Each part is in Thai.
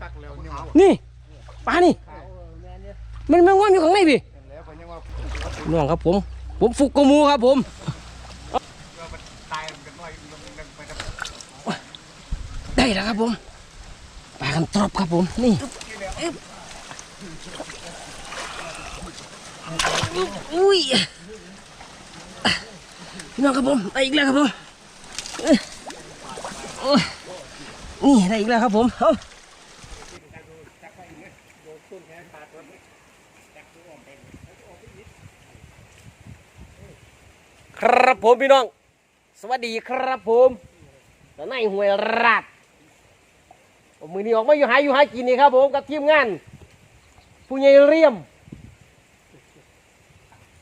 คักแล้วเนี่ยนี่ปลานี่ มันมันว่ามอยู่ข้างในพี่แล้วก็ยังว่าน้องครับผม ผมฟุกกว่าหมูครับผมมันตายมันกันน้อยมันมันไปกับได้แล้วครับผมปลากันตรอบครับผมนี่อึ๊บอุ้ยพี่น้องครับผมได้อีกแล้วครับผมเอ้ยโอ้ยนี่ได้อีกแล้วครับผมเอา ครับผมพี่น้อง สวัสดีครับผมแล้วนายหวยราดมือนี้ออกมาอยู่หาอยู่หากินนี่ครับผมกับทีมงาน ผู้ใหญ่เรียม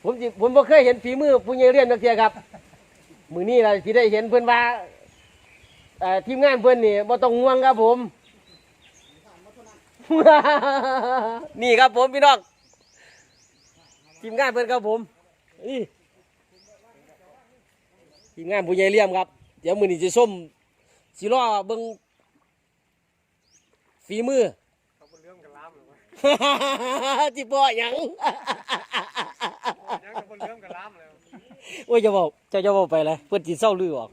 ผมจิผมบ่เคยเห็นฝีมือผู้ใหญ่เรียมนักเทียครับ มือนี้เราที่ได้เห็นเพื่อนว่าเอ่อทีมงานเพื่อนนี่บ่ต้องง่วงครับผม นี่ครับผมพี่น้องทีมงานเพื่อนครับผมนี่ ทีมงานผู้ใหญ่เรียมครับ เดี๋ยวมือนี้จะส้มสิรอเบิ่งฝีมือเขาเป็นเรื่องกันล้ามหรือวะจิบ่หยังยังเขาเป็นเรื่องกันล้ามเลยโอ้ยจะบอกเจ้าจะบอกไปเลยเพื่อนจีเศร้าลือออก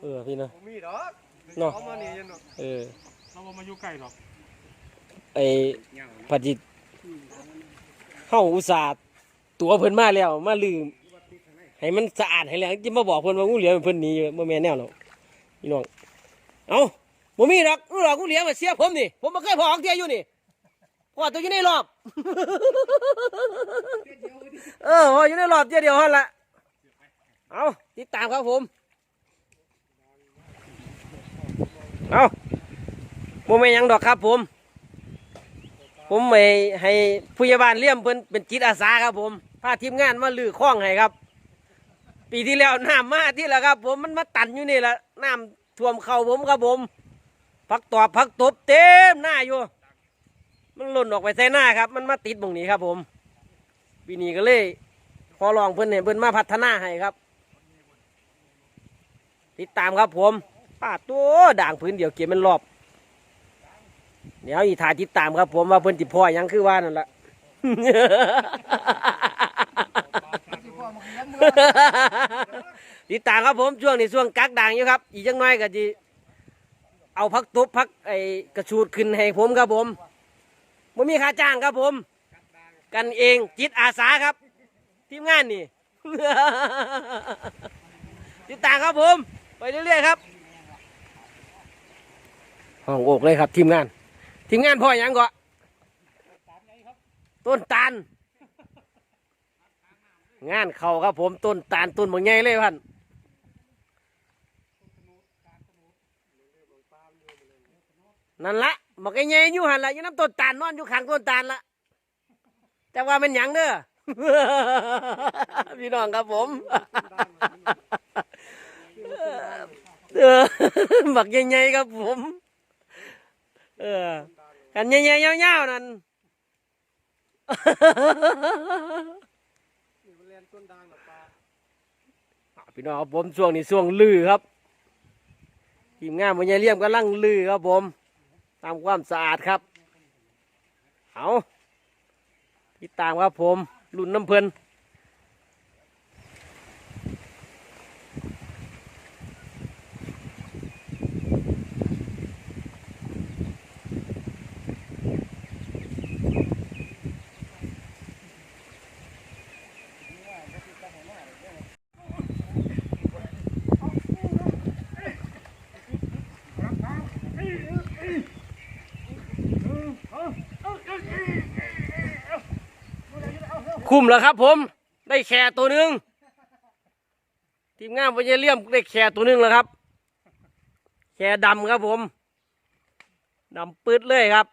เออพี่เนาะผมมีดอกเนาะเขามานี่ยันเนาะเออเขาบ่มาอยู่ใกล้หรอกไอ้ผัดจิเฮาอุตส่าห์ตัวเพิ่นมาแล้วมาลืม ให้มันสะอาดให้แล้วจิมาบอกเพิ่อนว่างูเหลือมเพิ่อนหนีบ่แม่นแนวเนาะพี่น้องเอ้าบ่มีดอกงูหลอกงูเหลือมมาเสียผมนี่ผมบ่เคยพอของเที่ยอยู่นี่พอตัวอยู่ในรอบ เออพออยู่ในรอบเที่ยเดียวหั่นละเอาติดตามครับผมเอาบ่แม่นหยังดอกครับผม ผมไม่ให้ผู้ใหญ่บ้านเลี้ยมเพิ่นเป็นจิตอาสาครับผมพาทีมงานมาลื้อคล้องให้ครับ ปีที่แล้วน้ำมาที่แล้วครับ ผมมันมาตันอยู่นี่แหละน้ำท่วมเข่าผมครับผมพักตอบพักตบเต็มหน้าอยู่ มันหล่นออกไปใส่หน้าครับ มันมาติดตรงนี้ครับ ผมปีนี้ก็เลยขอลองเพิ่นเนี่ยเพิ่นมาพัฒนาให้ครับ ติดตามครับผมป้าตัวด่างพื้นเดียวเก็บมันรอบ เดี๋ยวอีถ่ายติดตามครับ ผมว่าเพิ่นจิพ่อยังคือว่านั่นละ ติดตามครับผมช่วงนี้ช่วงกักด่างอยู่ครับ อีกจังน้อยก็จะเอาพักตุบพักไอ้กระชูดขึ้นให้ผมครับผมไม่มีค่าจ้างครับผม กันเองจิตอาสาครับ ทีมงานนี่ติดตามครับผม ไปเรื่อยๆครับห้องโอกเลยครับทีมงาน ทีมงานพ่อยังก็ต้นตาล งานเขาครับผมต้นตาลต้นบางใหญ่เลยพันนั่นละบอกไอ้ใหญ่อยู่หันละอยู่น้ำต้นตาลนอนอยู่ข้างต้นตาลละแต่ว่ามันหยังเด้อพี่น้องครับผมเออบักใหญ่ๆครับผม เออกันใหญ่ๆยาวๆนั่น พี่น้องครับผมช่วงนี้ช่วงลือครับทีมงานมันยายเลี่ยมกำลังลือครับผมทำความสะอาดครับ เอาติดตามครับผมรุ่นน้ำเพลิน คุ้มแล้วครับ ผม ได้แข่ตัวหนึ่งทีมงานมันยายเลี่ยมได้แข่ตัวหนึ่งแล้วครับ แข่ดำครับผมดำปืดเลยครับ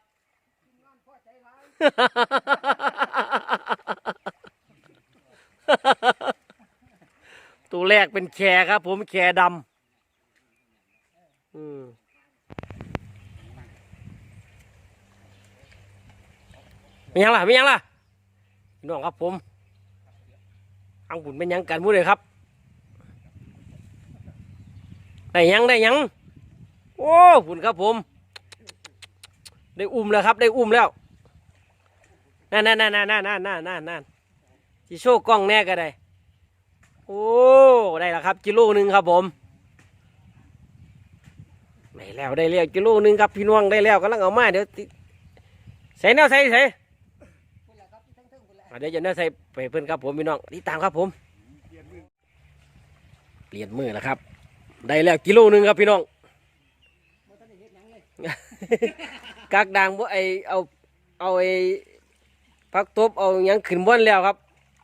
ตัวแรกเป็นแข่ครับ ผมแข่ดำอืมไม่ยังล่ะไม่ยังล่ะ พี่น้องครับผมอังบุญเป็นยังกันมุ้เลยครับ ได้ยังได้ยัง โอ้บุญครับผม ได้อุ้มแล้วครับ ได้อุ้มแล้วนั่นนั่นนั่นนั่นนั่นนั่นนั่นนั่นที่โชว์กล้องแน่ก็ได้ โอ้ได้แล้วครับกิโลหนึ่งครับผมได้แล้วได้แล้วกิโลหนึ่งครับพี่น้องได้แล้วกำลังเอามาเดี๋ยวใส่แนวใส่ใส่ เดี๋ยวจะแนวใส่ไปเพื่อนครับผมพี่น้องติดตามครับผม เปลี่ยนมือแล้วครับ ได้แล้วกิโลหนึ่งครับพี่น้องกักดังบ่ไอเอาเอาไอพักตบเอายังขึ้นบนแล้วครับ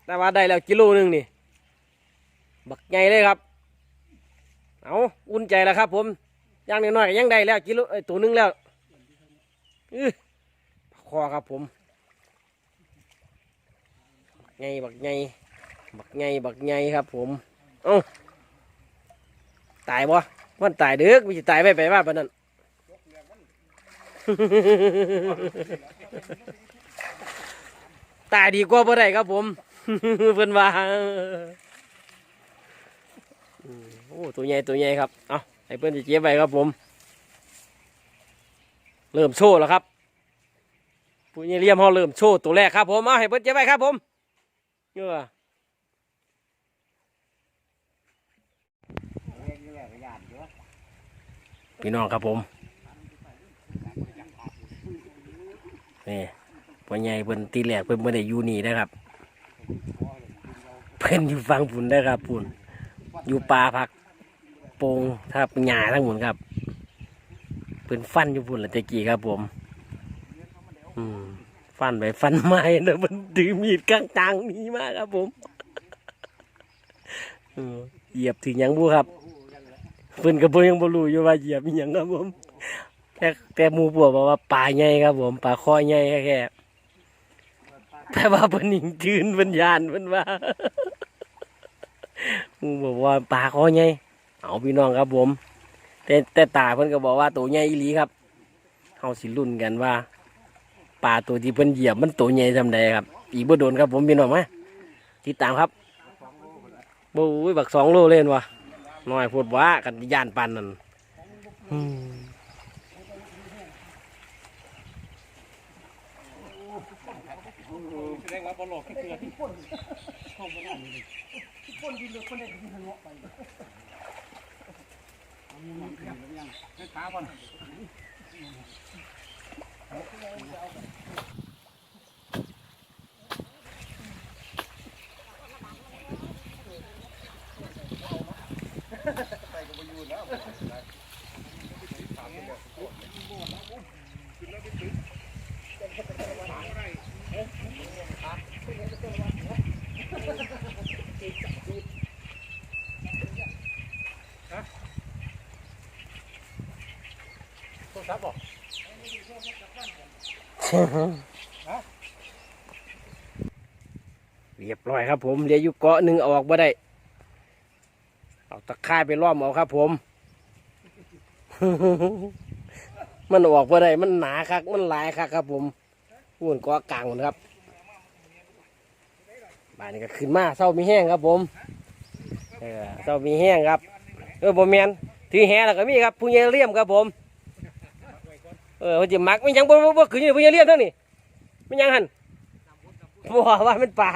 แต่ว่าได้แล้วกิโลหนึ่งนี่ บักใหญ่เลยครับ เอาอุ่นใจแล้วครับ ผมย่างน้อยๆยังได้แล้วกิโลเอ้ยตัวหนึงแล้วคอครับผม ไงบักไงบักไงบักไงครับ ผม เอ้าตายบ่มันตายเด้อมีสิตายไปไปว่าปนั้นตายดีกว่าบ่ได้ครับ ผมเพิ่นว่าโอ้ตัวใหญ่ตัวใหญ่ครับ เอาให้เพิ่นจะเจ็บไปครับผม เริ่มโชว์แล้วครับผู้ใหญ่เลี่ยมเขาเริ่มโชว์ตัวแรกครับผม เอาให้เพิ่นเจ็บไปครับผม เยอะพี่น้องครับผม นี่พ่อใหญ่เพิ่นตีแหลกเพิ่นไม่ได้อยู่นี่นะครับ เพิ่นอยู่ฟังฝุ่นได้อครับฝุ่นอยู่ป่าผักโปงถ้าเป็นหญ้าทั้งหมดครับ เพิ่นฟันอยู่ฝุ่นละตะกี้ครับผมอืม ฟันไปฟันมาเนะมันถือมีดกลางจางนี้มากครับผมเหยียบถึงยังบูครับเพิ่นก็บ่ยังบ่รู้อยู่ว่าเหยียบอีหยังครับผมแต่แต่หมู่พวบอกว่าปลาใหญ่ครับผมปลาคอใหญ่แค่แค่แต่ว่าเพิ่นหิงจืนเพิ่นยานเพิ่นว่าหมูบอกว่าปลาคอใหญ่เอาพี่น้องครับผม แต่แต่ตาเพิ่นก็บอกว่าตัวใหญ่อีหลีครับเฮาสิลุ้นกันว่า ปลาตัวที่เพิ่นเหยียบมันตัวใหญ่ซำใดครับ อีกบ่โดนครับผมพี่น้องมาติดตามครับโอ้ยบักสองโลเล่นวะน้อยพูดว่ากันย่านปันนั่น ครับบอก เรียบร้อยครับ ผมเหลือยู่เกาะหนึ่งออกมาได้ เอาตะข่ายไปล้อมเอาครับ ผม มันออกมาได้มันหนาคักมันหลายคักครับ ผมพูนเกาะกลางหมครับบ้านนี้ก็ขึ้นมาเศร้ามีแห้งครับ ผมเออเศร้ามีแห้งครับ เออผมแมนถือแหแล้วก็มีครับผู้ใหญ่เลี่ยมครับผม เออเขาจะมักไม่ยังบ่บ่บ่ขึ้นอยู่ผู้ใหญ่เลี่ยมทั้งนี้ไม่ยังหันบ่ว่ามันป่า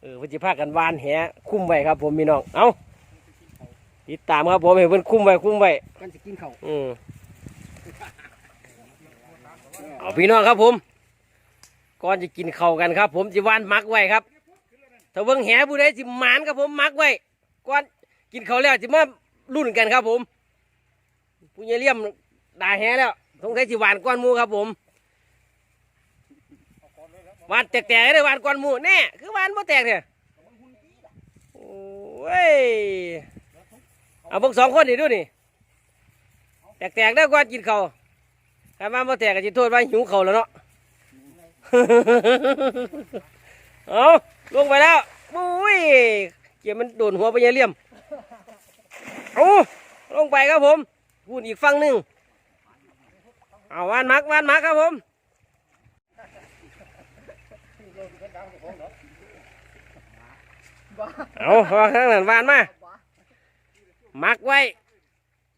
เออเพิ่นสิพากันวานแหคุ้มไว้ครับ ผมพี่น้องเอาติดตามครับผมให้เพิ่นคุ้มไว้คุ้มไว้กันจะกินเขาอืมเอาพี่น้องครับผมก่อนจะกินข้าวกันครับ ผมสิวานมักไว้ครับถ้าเบิ่งแหผู้ใดสิหมานครับผมมักไว้ก่อนกินข้าวแล้วสิมารุ่นกันครับผมผู้ใหญ่เลี่ยม ได้แหแล้วสงสัยสิหวานก้อนหมูครับผมวานแตกๆเลยวานก้อนหมูแน่คือวานบ่แตกเนี่ยโอ้ยเอาพวกสองคนนี่ดูนี่แตกๆได้ก่อนกินเขาถ้ามาบ่แตกก็สิโทษว่าหิวเขาแล้วเนาะเอาลงไปแล้วปุ้ยเกี่ยมันโดนหัวไปยังเลี่ยมเอาลงไปครับผมพูดอีกฝั่งหนึ่ง เอาวานมักวานมักครับผมเอาเอาข้างนั้นวานมามักไว้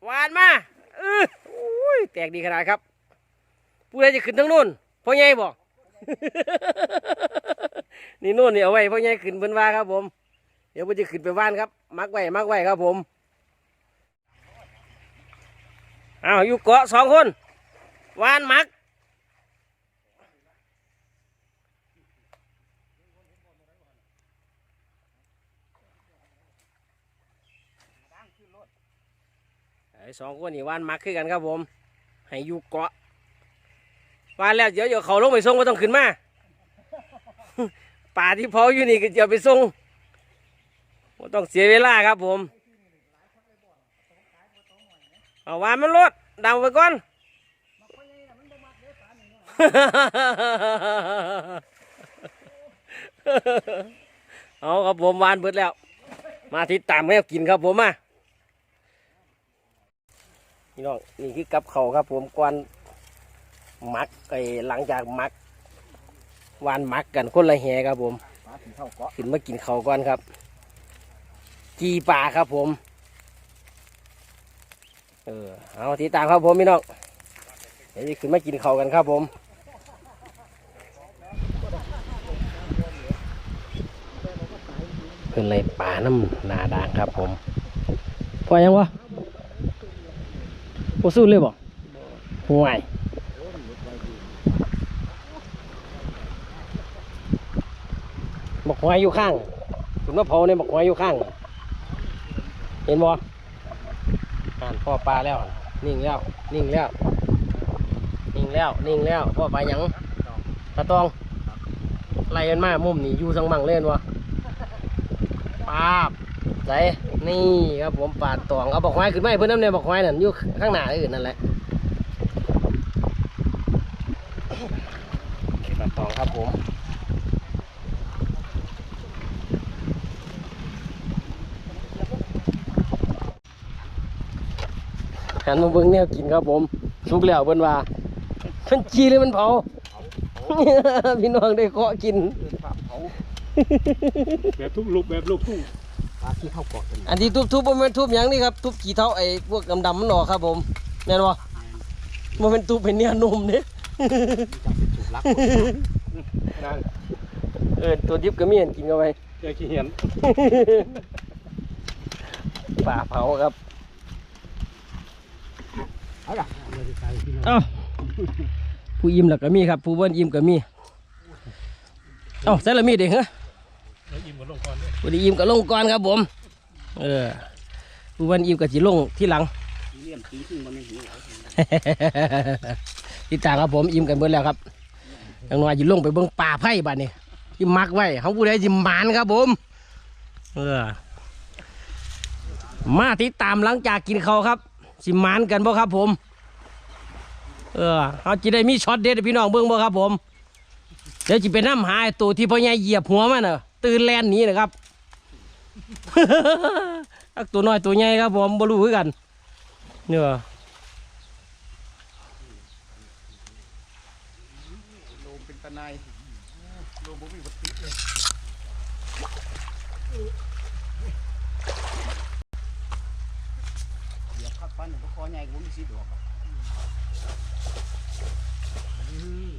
วานมาเอออุ้ยแตกดีขนาดครับผู้ใดจะขึ้นทั้งนู่นพ่อใหญ่บอกนี่นู่นนี่เอาไว้พ่อใหญ่ขึ้นเพิ่นว่าครับ ผม เดี๋ยวเพิ่นจะขึ้นไปว่านครับ มักไว้มักไว้ครับผมเอาอยู่เกาะสองคน ว่านมัก ไอ้สองคนนี่ว่านมักคือกันครับผม ให้อยู่เกาะว่านแล้วเดี๋ยวเดี๋ยวเขาลงไปส่งก็ต้องขึ้นมา ป่าที่เผาอยู่นี่ก็จะไปส่งบ่ต้องเสียเวลาครับผม เอาวานมันรถดำไปก่อน เอาครับผมวานเบิดแล้ว มาติดตามแมวกินครับผมมาพี่น้องนี่คือกับเขาครับผมกวนมักไอหลังจากมักวานมักกันคนละแหครับผมขึ้นมากินเขาก่อนครับ กีปลาครับผมเออเอาทีตามครับผมพี่น้องเดี๋ยวขึ้นมากินเขากันครับผม ขึ้นเลยป่าน้ำนาดางครับผมพอยังวะโอสู้เลยบ่ห่วยบอกหวยอยู่ข้างคุณมาเผาในบอกหวยอยู่ข้าง เห็นบ่อ่านพ่อปลาแล้ว นิ่งแล้ว นิ่งแล้ว นิ่งแล้ว นิ่งแล้ว พ่อปลาหยังตะตองไล่กันมามุมนี่อยู่สังมังเล่นวะปาบใส่นี่ครับผมปาดตองเอาบอกหวยขึ้นมาให้เพื่อนน้ำเนี่ยบอกหวยนั่นอยู่ข้างหน้าอื่นนั่นแหละปาดตองครับผมหันมาเบิ่งแนวกินครับผมสุกแล้วเพิ่นว่ามันจีหรือมันเผาพี่น้องได้เคาะกิน แบบทุกลูกแบบลูกทุ่งปลาที่เท่าเกาะกันอันที่ทุบทุบบ่แม่นทุบหยังนี่ครับทุบขี้เท้าไอ้พวกดำๆมันออกครับผมแม่นบ่บ่แม่นทุบเป็นเนื้อนุ่มเด้ถูกลักนั่นเออตัวดิบก็มีอันกินเข้าไปแกขี้เหียนป่าเผาครับเอาล่ะเอ้าผู้อิ่มแล้วก็มีครับ ผู้บ่อิ่มก็มีเอ้าใส่ละมีดเด้เหรอ แล้วอิ่มกับลงก่อนด้วยผู้ที่อิ่มก็ลงก่อนครับผม เออผู้วันอิ่มก็สิลงที่หลังเลี่ยมตีขึ้นมันไม่หิวติดตามครับผมอิ่มกันเบิดแล้วครับอย่างน้อยจะลงไปเบิ่งป่าไผ่บ้านนี้ที่มักไว้เขาผู้ใดจิมมานครับผม เออ มาติดตามหลังจากกินเขาวครับสิมานกันบ่ครับผม เออเขาจะได้มีช็อตเด็ดให้พี่น้องเบิ่งบ่ครับผม เดี๋ยวจะไปน้ำหาไอ้ตัวที่พ่อใหญ่เหยียบหัวมันน่ะ ตื่นแลนหนี้นะครับอักตัวน้อยตัวใหญ่ครับผมบ่รู้คือกันเนี่ยโลมเป็นตะไนโลมบ่มีวัตถุเลยเดี๋ยวพักปั้นก็คอใหญ่กูมีสิดอก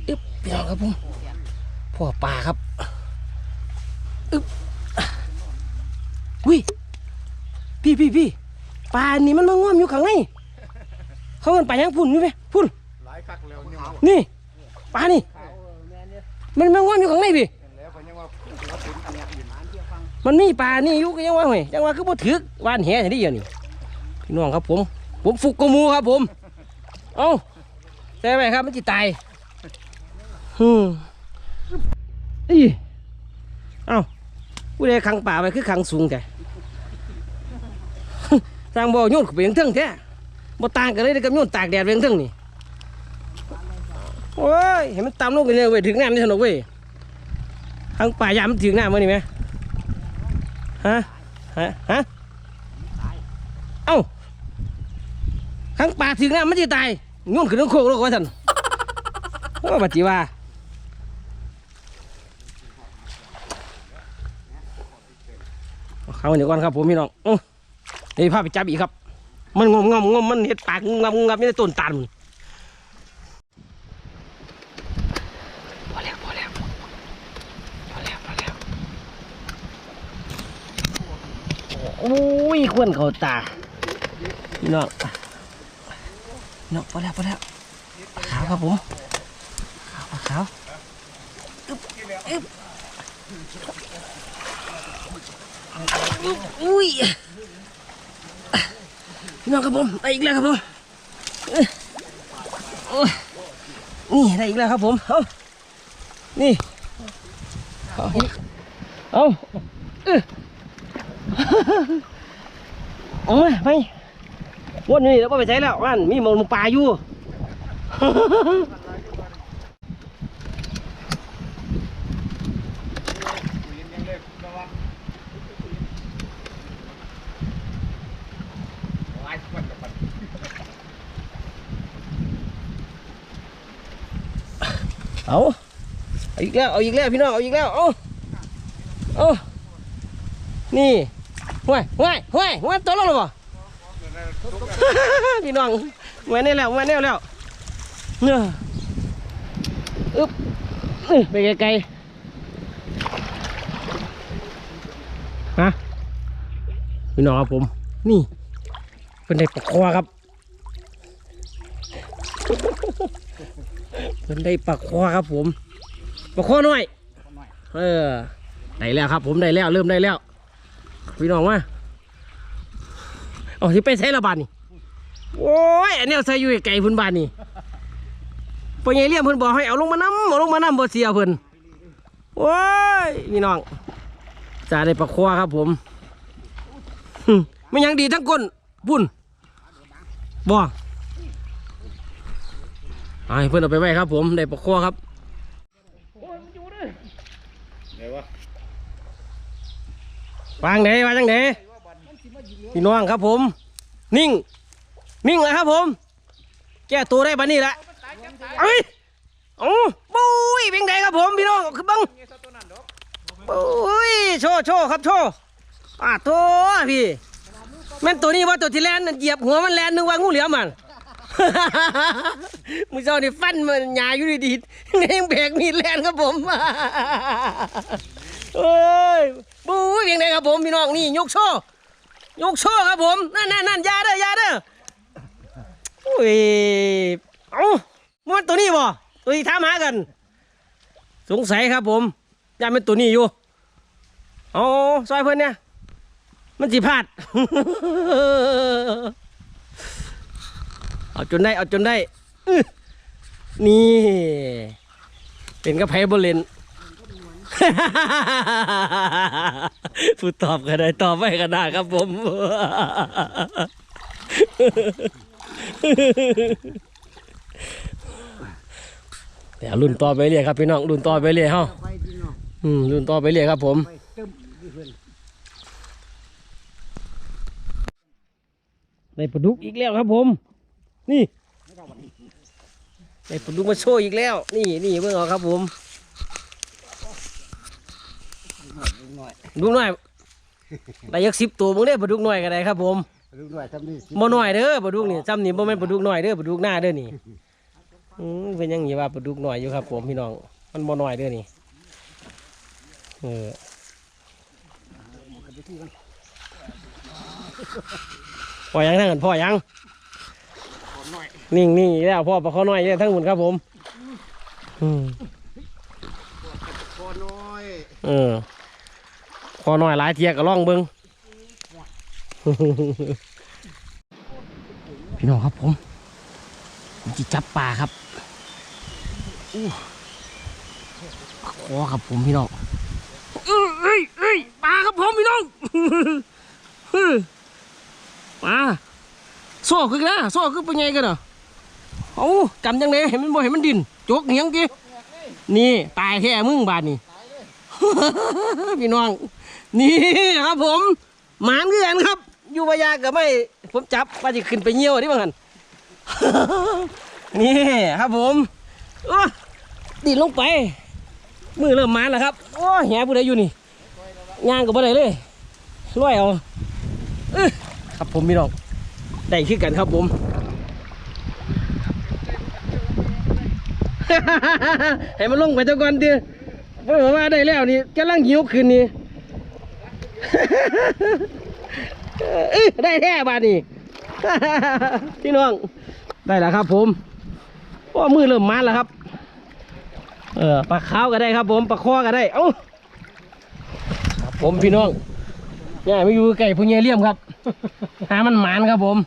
อึ๊บพี่น้องครับผมพ่อปลาครับ อึ๊บวิพี่พี่พี่ปลานี่มันมาง่อมอยู่ข้างในเขาเอินปลายังพุ่นอยู่ไหมพุ่นหลายคักแล้วเนี่ยนี่ปลานี่มันมาง่อมอยู่ข้างในพี่แล้วก็ยังว่าเราเป็นอันเนี้ยอยู่นานเที่ยวฟังมันมีปลานี่อยู่ก็ยังว่าเฮ้ยยังว่าคือบ่ถึกวานแหอย่างนี้อยู่นี่พี่น้องครับผม ผมฟุกกว่าหมูครับ ผมเอ้าใช่ไหมครับมันจิตายอืมอีเอ้า ผู้ใดขังป่าไปคือขังสูงแต่สร้างบ่อโยนขึ้นไปยังเทิงแท้บ่ต่างกันเลยเด้กับโยนตากแดดไปยังเทิงนี่โอ้ยเห็นมันตามลงกันเลยเว้ยถึงน้ำนี่สนุกเว้ยขังป่ายามถึงน้ำมั้ยนี่ไหมฮะฮะฮะเอ้าข้างป่าถึงน้ำมันจะตายโยนขึ้นน้ำโคกแล้วก็ว่าท่านโอ้บัดจีว่า ข้าวเงินก่อนครับผมพี่น้องเดี๋ยวพาไปจับอีกครับ มันงมงมงมมันเห็ดปากงมงมไม่ได้ต้นตาลพอแล้วพอแล้วพอแล้วพอแล้วโอ้ยควนเขาตาพี่น้องน้องพอแล้วพอแล้วขาวครับผมขาวขาวอึ๊บอึ๊บ อุ้ยพี่น้องครับผมได้อีกแล้วครับผมนี่ได้อีกแล้วครับผมเอานี่เอาเอาเอ้ยเอามาไปวนอยู่นี่แล้วก็ไปใช้แล้วว่นมีหมองปลาอยู่ ยังเลยระวังไล่ควันกับมัน เอาเอาอีกแล้วเอาอีกแล้วพี่น้องเอาอีกแล้วเอาเอานี่ห้วยห้วยห้วยห้วยตัวลงหรือเปล่าพี่น้องแม่นี่แล้วแม่นี่แล้วเนี่ยอึ๊บไปไกลๆฮะพี่น้องครับผม นี่เป็นได้ปลาคอครับ เป็นได้ปลาคอครับผมปลาคอหน้อยเออได้แล้วครับ ผมได้แล้วเริ่มได้แล้ว พี่น้องมาเอที่ไปใช้ละบาทนี่โอ้ยอันนี้เอาใส่อยู่ไก่พื้นบ้านนี่ปอยายเลี้ยงเพิ่นบอกให้เอาลงมาน้ำเอาลงมาน้ำบ่เสียเพิ่นโอ้ยพี่น้องจ่าได้ปลาควาครับผมไม่ยังดีทั้งก้นบุญบ่ เอาให้เพิ่นเอาไปไว้ครับ ผมได้ปลาควาครับไหนวะวางไหนวางจังไหนพี่น้องครับผม นิ่ง นิ่งเลยครับผม แก้ตัวได้บันนี้ละเอ้ยโอ้ปุ้ยเป็นไงครับผมพี่น้องคือบังปุ้ยโชว์โชว์ครับโชว์อ่าตัวพี่แม่นตัวนี้ว่าตัวที่แลนนั่นเหยียบหัวมันแลนนึกว่างูเหลือมมัน มือเจ้านี่ฟันมันหยาอยู่ดีๆเองแบกมีดแลนครับผมเอ้ยบู๊ยเพียงไดครับผมพี่น้องนี่ยกโชว์ยกโชว์ครับผมนั่นนั่นนั่นยาเด้อยาเด้อโอ้ยเอ้ามันตัวนี้บ่ตัวที่ถามากัน สงสัยครับผมยาเป็นตัวนี้อยู่เอซอยเพิ่อนเนี่ยมันสิพลาด เอาจนได้เอาจนได้นี่ เป็นกระเพาบนเลนผู้ตอบก็ได้ตอบไม่ก็ได้ครับผมเดี๋ยวรุ่นต่อไปเรื่อยครับพี่น้องรุ่นต่อไปเรื่อยเฮาไปพี่น้องอืมรุ่นต่อไปเรื่อยครับผมไปตึ้มอยู่เพื่อนได้ปลาดุกอีกแล้วครับผม นี่ได้ปลาดุกมาโชว์อีกแล้ว นี่นี่เบิ่งเอาครับผมหน่อยดุกน้อยได้ยักสิบตัวมึงได้ปลาดุกน้อยก็ได้ครับผมดูหน่อยทำนี่บ่น้อยเด้อปลาดุกนี่จำนี่บ่แม่นปลาดุกน้อยเด้อปลาดุกหน้าเด้อนี่อืมเป็นอยังงี้ว่าปลาดุกน้อยอยู่ครับ ผมพี่น้องมันบ่น้อยเด้อนี่เออพ่อยังทั้งกันพ่อยัง นิ่งนิ่งอีกแล้วพ่อปลาเขาน้อยเนี่ยทั้งหมดครับผมอืมพอน้อยเออพอน้อยหลายเทียก็ล่องเบิงพี่น้องครับผมผมจะจับปลาครับอู้ขอครับผมพี่น้องเอ้ยเอ้ยเอ้ยปลาครับผมพี่น้องปลาโซ่คือนะโซ่คือเป็นไงกันเหรอ เอากำยังไงเห็นมันบ่เห็นมันดินจกเหียงกี่นี่ตายแท้มึงบาดนี่พี่น้อง นี่ครับผมหมานเกือนครับอยู่พยากับไม่ผมจับว่าจะขึ้นไปเยี่ยวที่บ้างกันนี่ครับผมดินลงไป มือเริ่มหมานแล้วครับ โอ้แหผู้ใดอยู่นี่ย่างกับบ่ได้เลยร้อยเอาครับผมพี่น้องได้ขึ้นกันครับผม ให้มันลงไปเจ้าก่อนเดียเพราะว่าได้แล้วนี่กำลังหิวขึ้นนี่เออได้แท้บาดนี้พี่น้อง ได้แล้วครับ ผมโอ้มือเริ่มมันแล้วครับ เออปลาขาวก็ได้ครับ ผมปลาคอก็ได้ เอ้าครับผมพี่น้องเนี่ยไม่อยู่ไก่พุญเยเลี่ยมครับ หามันหมานครับผม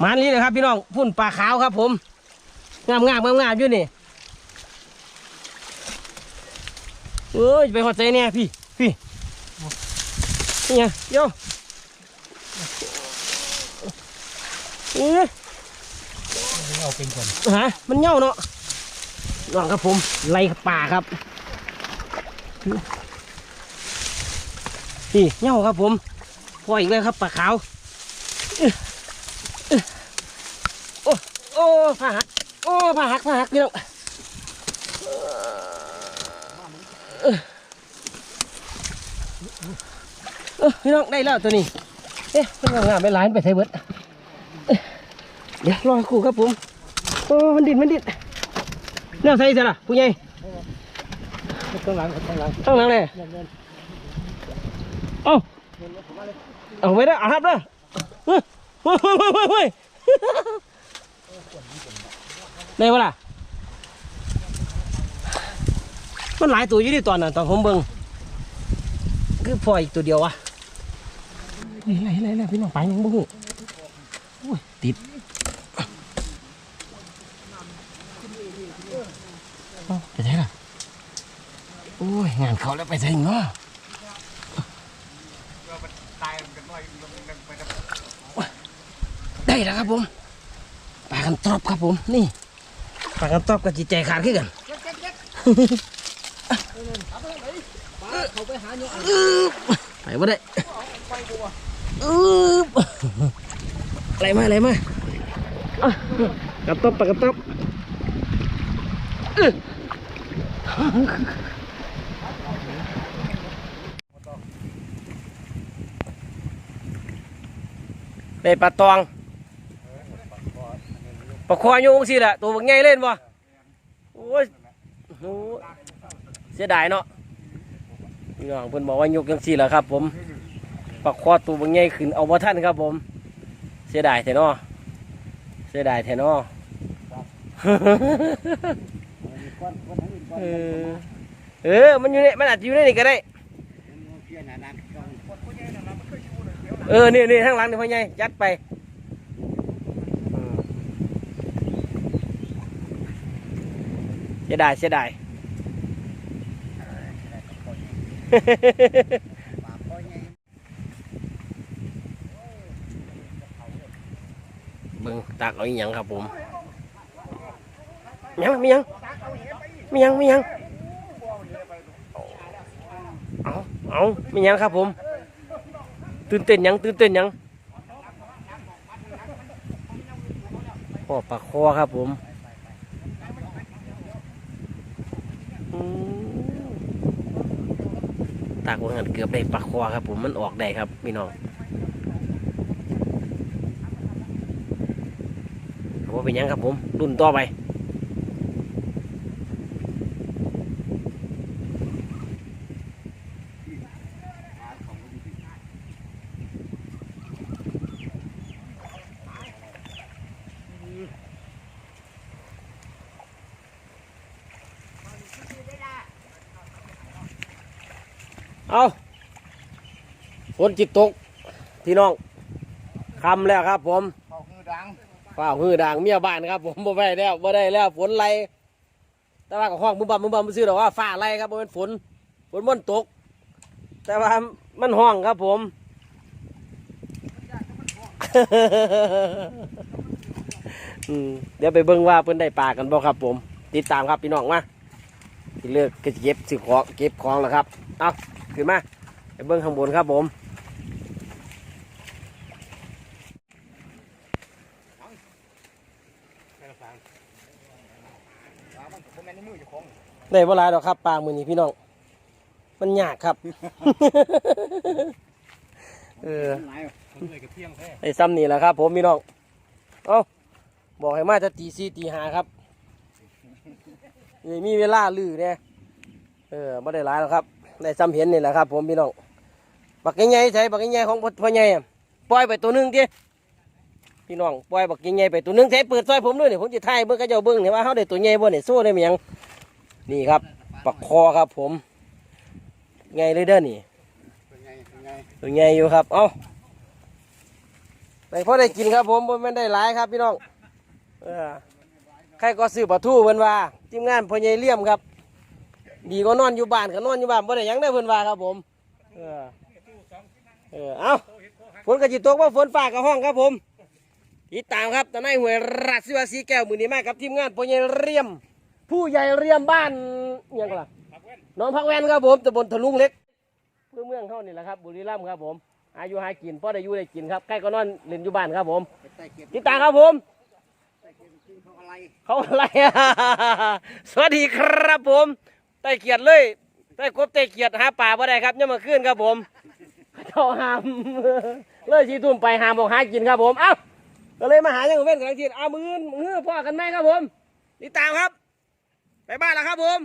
หมานนี้เลยครับ พี่น้องพุ่นปลาขาวครับ ผม งามงามงามงามอยู่นี่เอ้ยไปหอดใจเนี่ยพี่พี่เนี่ไงโย่เอ้ยเอาเป็นก่อนฮะมันเง่าเนาะลองครับผมไล่ป่าครับนี่เง่าครับผมพออีกแล้วครับปลาขาวโอ้โอ้ผ้าหัก ผ้าหักผ้าหักพี่น้องเออเออพี่น้องได้แล้วตัวนี้ เอ๊ะมันงามไปหลายมันไปไทยเบิดเอ๊ะเดี๋ยวรอครู่ครับผมโอ้มันดิดมันดิดเรื่องใส่เสร็จละผู้ใหญ่ข้างหลังข้างหลังต้องนั่งเลยเอาเอาไว้ได้เอาครับเด้อเฮ้ยเฮ้ยเฮ้ยเฮ้ยเฮ้ย ได้ปะล่ะ มันหลายตัวอยู่ที่ตอนนั้นตอนผมเบิ่งคือพออีกตัวเดียววะนี่ไรไรไรพี่น้องไปยังบุ้งโอ้ยติดเอ้าไปไหนล่ะโอ้ยงานเขาแล้วไปไหนเนาะว่ามันตายมันกันน้อยลงนึงไปนะได้แล้วครับผมปลากันตรอบครับผมนี่ ปลากันตรอบกับจิตใจขาดขึ้นกันไปว่าได้อะไรมาอะไรมากระตบปลากระตบอึ๊บได้ปลาตอง ปลาคอโยงสิแหละตัวบักใหญ่เล่นบ่โอ้ยโอ้เสียดายเนาะพี่น้องเพิ่นบอกว่ายกจังซี่แหละครับ ผมปลาคอตัวบักใหญ่ขึ้นเอาบ่ทันครับ ผม เสียดายแท้เนาะเสียดายแท้เนาะเออเออ มันอยู่ในมันอาจจะอยู่ในนี่ก็ได้ เออ นี่นี่ข้งหลังนี่พ่อใหญ่ยัดไป เสียดายเสียดาย เบิ่งตักเอาอีหยังครับผมมีหยังมีหยังมีหยังมีหยังเอาเอามีหยังครับผม ตื่นเต้นหยังตื่นเต้นหยังพ่อปลาคอครับผม อืม ตากว่างันเกือบได้ปลาคอครับ ผมมันออกได้ครับพี่น้องเอาว่าเป็นยังครับผมรุ่นต่อไป เอาฝนจิตตกพี่น้องคำแล้วครับผมเขาคือดังฝ้าวหือด่างเมียบ้านครับ ผมบ่ได้แล้วบ่ได้แล้วฝนไล่แต่ว่าก็ห้องมุมบัมมุมบัมซื้อหรอกว่าฟ้าไล่ครับบ่เป็นฝนฝนมันตก แต่ว่ามันห้องครับผมอืมเดี๋ยวไปเบิ่งว่าเพิ่นได้ปลากันบ่ครับ ผม ติดตามครับพี่น้องมาที่เลือกก็จะเก็บสิของเก็บของแล้วครับ เอา ขึ้นมาไปเบิ่งข้างบนครับผมมันก็แม่นในมือเจ้าได้เวลายดอกครับปลามือนี้พี่น้อง มันยากครับ เออไอ้ซ้ำนี่แหละครับ ผมพี่น้อง เอ้าบอกให้มาจะตีสี่ตีหาครับนี่มีเวลาลื้อเนี่ยเออไม่ได้หลายแล้วครับ ได้ซ้ำเห็นนี่แหละครับ ผมพี่น้องบักใหญ่ๆใช่บักใหญ่ๆของพ่อใหญ่ปล่อยไปตัวหนึงทีพี่น้องปล่อยบักใหญ่ๆไปตัวหนึงใช้เปิดซอยผมด้วยเนี่ยผมจะถ่ายเบิ่งเขาเจ้าเบิ่งเนี่ยว่าเขาได้ตัวใหญ่บ่เนี่ยสู้ได้ไหมยังนี่ครับปักคอครับผมไงเลยเด้อนี่เป็นไงเป็นไงตัวใหญ่อยู่ครับ เอาไปพอได้กินครับผมบ่แม่นได้หลายครับพี่น้องเออใครก็ซื้อปลาทูเพิ่นว่าทีมงานพ่อใหญ่เลี่ยมครับ ดีก็นอนอยู่บ้านก็นอนอยู่บ้านบ่ได้หยังได้เพิ่นว่าครับผม เออ เออ เอาฝนก็จิตกว่าฝนฟ้ากับห้องครับผมติดตามครับตอนนี้หวยราชสิวาสีแก้วมือนี้มากับทีมงานพ่อใหญ่เลี่ยม ผู้ใหญ่เลี่ยมบ้านอิหยังก็ล่ะน้องพักแวนครับผมตำบลทะลุงเล็กเพื่อเมืองเขานี่แหละครับ บุรีรัมย์ครับผม อายุหากินพ่อได้อยู่ได้กินครับใกล้ก็นอนเล่นอยู่บ้านครับผมไปใต้เกียรติติดตามครับผมใต้เกียรติจริงเขาอะไรเขาอะไร สวัสดีครับผมไต่เกียรติเลยไต่กบไต่เกียรติหาป่าบ่ได้ครับยังมาขึ้นครับผมเขาหามเลยชีทุ่มไปหามบอกหากินครับผมเอ้าก็เลยมาหาอย่างเว้นกันทีเอามือมือพ่อกันไหมครับผมติดตามครับ ไปบ้านแล้วครับผม